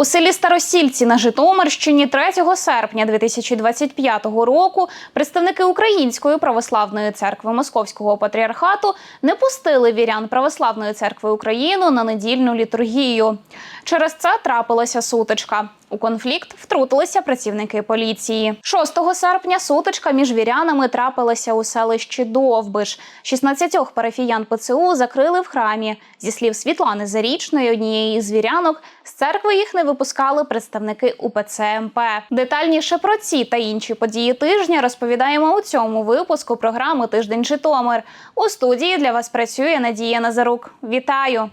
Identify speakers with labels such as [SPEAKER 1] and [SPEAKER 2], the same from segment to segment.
[SPEAKER 1] У селі Старосільці на Житомирщині 3 серпня 2025 року представники Української православної церкви Московського патріархату не пустили вірян Православної церкви України на недільну літургію. Через це трапилася сутичка. У конфлікт втрутилися працівники поліції. 6 серпня сутичка між вірянами трапилася у селищі Довбиш. 16 парафіян ПЦУ закрили в храмі. Зі слів Світлани Зарічної, однієї з вірянок, з церкви їх не випускали представники УПЦ МП. Детальніше про ці та інші події тижня розповідаємо у цьому випуску програми Тиждень Житомир. У студії для вас працює Надія Назарук. Вітаю!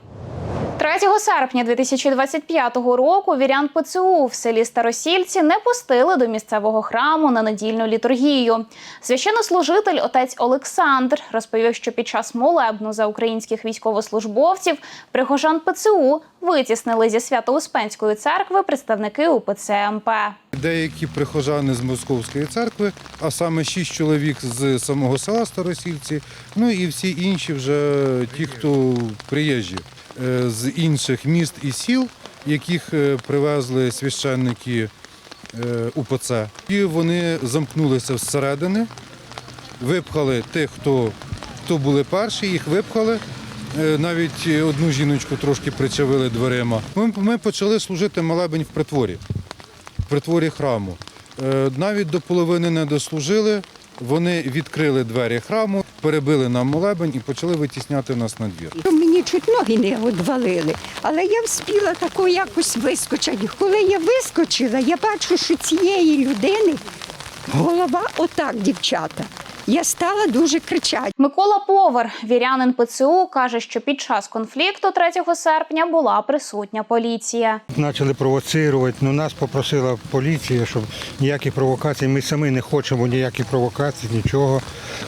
[SPEAKER 1] 3 серпня 2025 року вірян ПЦУ в селі Старосільці не пустили до місцевого храму на недільну літургію. Священнослужитель отець Олександр розповів, що під час молебну за українських військовослужбовців прихожан ПЦУ витіснили зі Свято-Успенської церкви представники УПЦ МП.
[SPEAKER 2] Деякі прихожани з Московської церкви, а саме шість чоловік з самого села Старосільці, ну і всі інші вже ті, хто приїжджі з інших міст і сіл, яких е, привезли священники е, УПЦ. І вони замкнулися зсередини, випхали тих, хто, хто були перші, їх випхали. Е, Навіть одну жіночку трошки причавили дверима. Ми, ми почали служити молебень в притворі в притворі храму. Е, Навіть до половини не дослужили. Вони відкрили двері храму, перебили нам молебень і почали витісняти нас на двір.
[SPEAKER 3] Мені чуть ноги не одвалили, але я вспіла тако якось вискочити. Коли я вискочила, я бачу, що цієї людини голова отак, дівчата. Я стала дуже кричати.
[SPEAKER 1] Микола Повар, вірянин ПЦУ, каже, що під час конфлікту 3 серпня була присутня поліція.
[SPEAKER 4] Почали провоцирувати. Ну, нас попросила поліція, щоб ніяких провокацій. Ми самі не хочемо ніяких провокацій, нічого.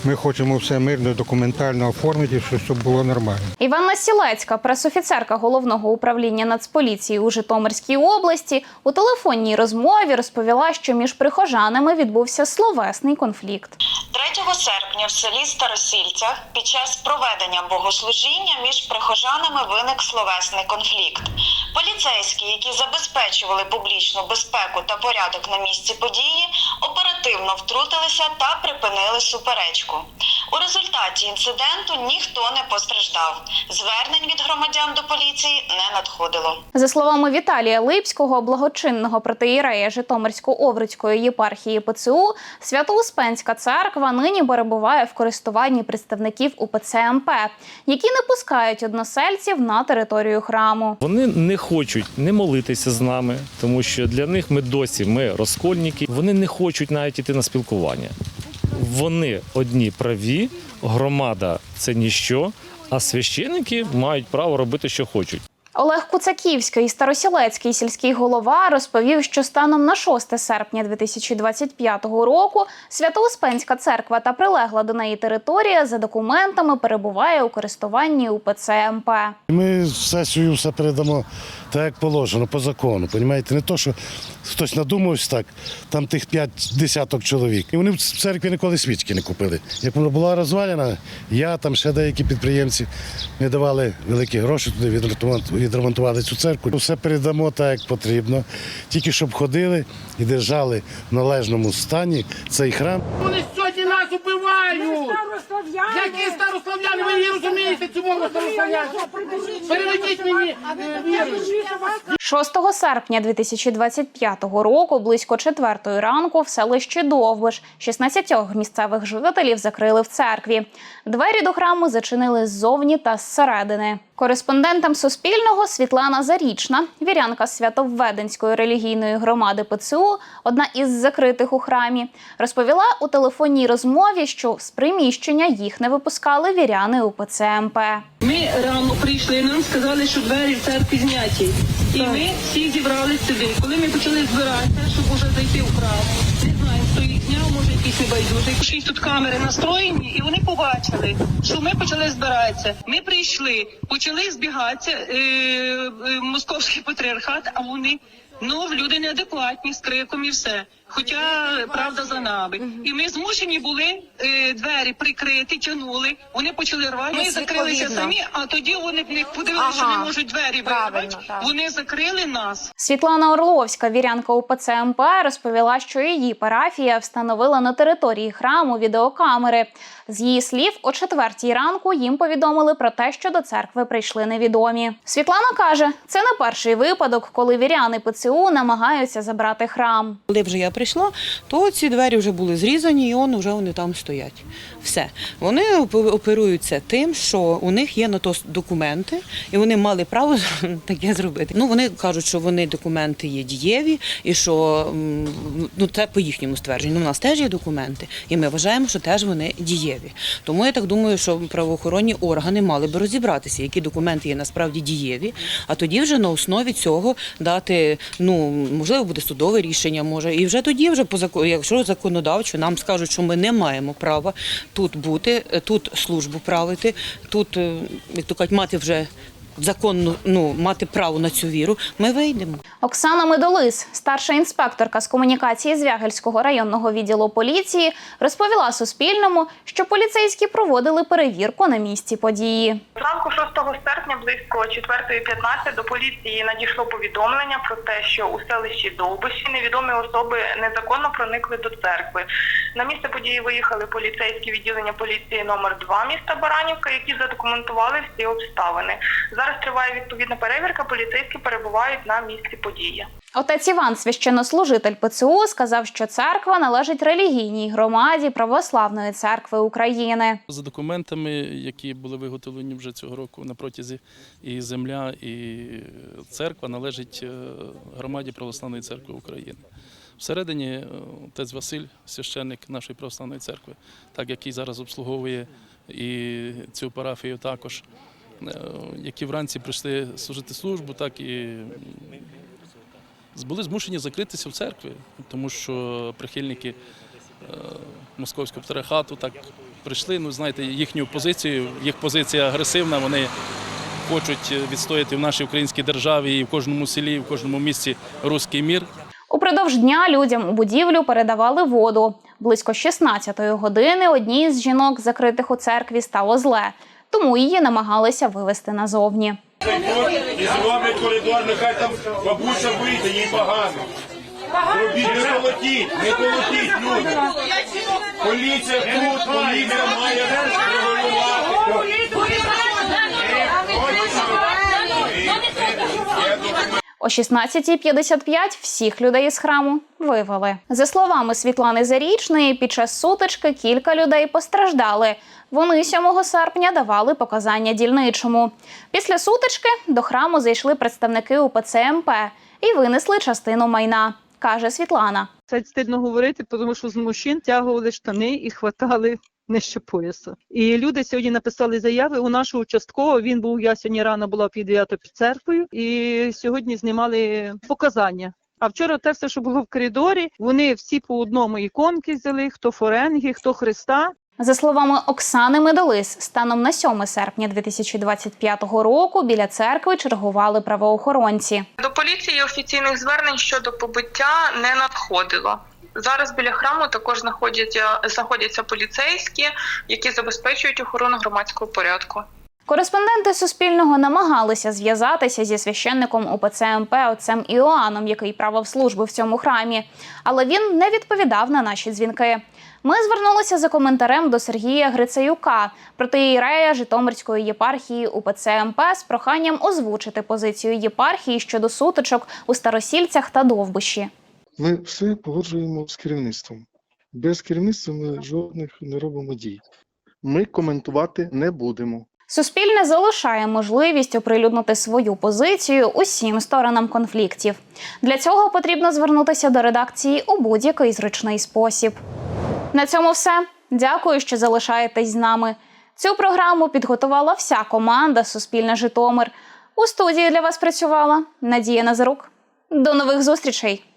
[SPEAKER 4] Ми хочемо все мирно, документально оформити, щоб щоб було нормально.
[SPEAKER 1] Іванна Сілецька, пресофіцерка головного управління Нацполіції у Житомирській області, у телефонній розмові розповіла, що між прихожанами відбувся словесний конфлікт.
[SPEAKER 5] 3 серпня в селі Старосільцях під час проведення богослужіння між прихожанами виник словесний конфлікт. Поліцейські, які забезпечували публічну безпеку та порядок на місці події, оперативно втрутилися та припинили суперечку. У результаті інциденту ніхто не постраждав. Звернень від громадян до поліції не надходило.
[SPEAKER 1] За словами Віталія Липського, благочинного протиєрея Житомирсько-Овруцької єпархії ПЦУ, Свято-Успенська церква нині перебуває в користуванні представників УПЦ МП, які не пускають односельців на територію храму.
[SPEAKER 6] Вони не хочуть не молитися з нами, тому що для них ми досі ми розкольники. Вони не хочуть навіть іти на спілкування. Вони одні праві, громада це ніщо, а священники мають право робити, що хочуть.
[SPEAKER 1] Олег Куцаківський, старосілецький сільський голова, розповів, що станом на 6 серпня 2025 року Свято-Успенська церква та прилегла до неї територія за документами перебуває у користуванні УПЦ МП.
[SPEAKER 7] Ми сесію все передамо так, як положено, по закону. Понімаєте, не то, що хтось надумався так, там тих п'ять десяток чоловік. І вони в церкві ніколи свічки не купили. Як вона була розвалена, я там ще деякі підприємці не давали великі гроші туди, відремонтували- відремонтували цю церкву. Все передамо так, як потрібно. Тільки щоб ходили і держали в належному стані цей храм.
[SPEAKER 8] Вони сьогодні нас убивають! Які старослав'яни? Ви не розумієте цю мову старослав'ян? Переведіть мені.
[SPEAKER 1] 6 серпня 2025 року, близько 4 ранку, в селищі Довбиш 16 місцевих жителів закрили в церкві. Двері до храму зачинили ззовні та зсередини. Кореспондентам Суспільного Світлана Зарічна, вірянка Святовведенської релігійної громади ПЦУ, одна із закритих у храмі, розповіла у телефонній розмові, що з приміщення їх не випускали віряни УПЦ МП.
[SPEAKER 9] Ми рано прийшли, нам сказали, що двері в церкві зняті. І ми всі зібрались сюди. Коли ми почали збиратися, щоб уже зайти в храм, не знаю, хто їх зняв, може якийсь небайдужий. Шість тут камери настроєні, і вони побачили, що ми почали збиратися. Ми прийшли, почали збігатися е, е, московський патріархат, а вони ну люди неадекватні з криком і все. Хоча правда за нами, і ми змушені були е, двері прикрити, тянули. Вони почали рвати. Ми закрилися самі, а тоді вони в них подивилися, що не можуть двері вирвати. Вони закрили нас.
[SPEAKER 1] Світлана Орловська, вірянка УПЦ МП, розповіла, що її парафія встановила на території храму відеокамери. З її слів, о четвертій ранку їм повідомили про те, що до церкви прийшли невідомі. Світлана каже, це не перший випадок, коли віряни ПЦУ намагаються забрати храм.
[SPEAKER 10] Коли вже я прийшла, то ці двері вже були зрізані, і он вже вони там стоять. Все. Вони оп- оперуються тим, що у них є на то документи, і вони мали право таке зробити. Ну вони кажуть, що вони документи є дієві, і що ну це по їхньому ствердженню. Ну, у нас теж є документи, і ми вважаємо, що теж вони дієві. Тому я так думаю, що правоохоронні органи мали би розібратися, які документи є насправді дієві, а тоді вже на основі цього дати, ну можливо, буде судове рішення, може, і вже тоді, вже по закону, якщо законодавчо нам скажуть, що ми не маємо права тут бути, е, тут службу правити, тут, е, як то кажуть, мати вже законну, ну мати право на цю віру, ми вийдемо.
[SPEAKER 1] Оксана Медолис, старша інспекторка з комунікації Звягельського районного відділу поліції, розповіла Суспільному, що поліцейські проводили перевірку на місці події.
[SPEAKER 5] Зранку 6 серпня близько 4.15 до поліції надійшло повідомлення про те, що у селищі Довбищі невідомі особи незаконно проникли до церкви. На місце події виїхали поліцейські відділення поліції номер 2 міста Баранівка, які задокументували всі обставини. Зараз триває відповідна перевірка. Поліцейські перебувають на місці події.
[SPEAKER 1] Отець Іван, священнослужитель ПЦУ, сказав, що церква належить релігійній громаді Православної церкви України.
[SPEAKER 11] За документами, які були виготовлені вже цього року на протязі і земля, і церква належить е, громаді Православної церкви України. Всередині е, отець Василь, священник нашої православної церкви, так який зараз обслуговує і цю парафію також, які вранці прийшли служити службу, так і були змушені закритися в церкві, тому що прихильники е, московського патріархату так прийшли. Ну, знаєте, їхню позицію, їх позиція агресивна, вони хочуть відстояти в нашій українській державі і в кожному селі, і в кожному місті руський мір.
[SPEAKER 1] Упродовж дня людям у будівлю передавали воду. Близько 16-ї години одній з жінок, закритих у церкві, стало зле, тому її намагалися вивести назовні.
[SPEAKER 8] І зроблять коридор, нехай там бабуся вийде, їй погано. Робіть, не колотіть, не колотіть, люди. Поліція тут, поліція має регулювати.
[SPEAKER 1] О 16.55 всіх людей із храму вивели. За словами Світлани Зарічної, під час сутички кілька людей постраждали. Вони 7 серпня давали показання дільничому. Після сутички до храму зайшли представники УПЦ МП і винесли частину майна, каже Світлана.
[SPEAKER 12] Це стидно говорити, тому що з мужчин тягували штани і хватали нижче пояса. І люди сьогодні написали заяви у нашого участкового. Він був я сьогодні рано була під 9 під церквою, і сьогодні знімали показання. А вчора те все, що було в коридорі, вони всі по одному іконки взяли: хто форенги, хто Христа.
[SPEAKER 1] За словами Оксани Медолис, станом на 7 серпня 2025 року біля церкви чергували правоохоронці.
[SPEAKER 5] До поліції офіційних звернень щодо побиття не надходило. Зараз біля храму також знаходяться, знаходяться поліцейські, які забезпечують охорону громадського порядку.
[SPEAKER 1] Кореспонденти Суспільного намагалися зв'язатися зі священником УПЦ МП отцем Іоанном, який правив службу в цьому храмі, але він не відповідав на наші дзвінки. Ми звернулися за коментарем до Сергія Грицеюка, протиєрея Житомирської єпархії УПЦ МП з проханням озвучити позицію єпархії щодо сутичок у старосільцях та довбищі.
[SPEAKER 13] Ми все погоджуємо з керівництвом. Без керівництва ми жодних не робимо дій. Ми коментувати не будемо.
[SPEAKER 1] Суспільне залишає можливість оприлюднити свою позицію усім сторонам конфліктів. Для цього потрібно звернутися до редакції у будь-який зручний спосіб. На цьому все. Дякую, що залишаєтесь з нами. Цю програму підготувала вся команда Суспільне Житомир. У студії для вас працювала Надія Назарук. До нових зустрічей!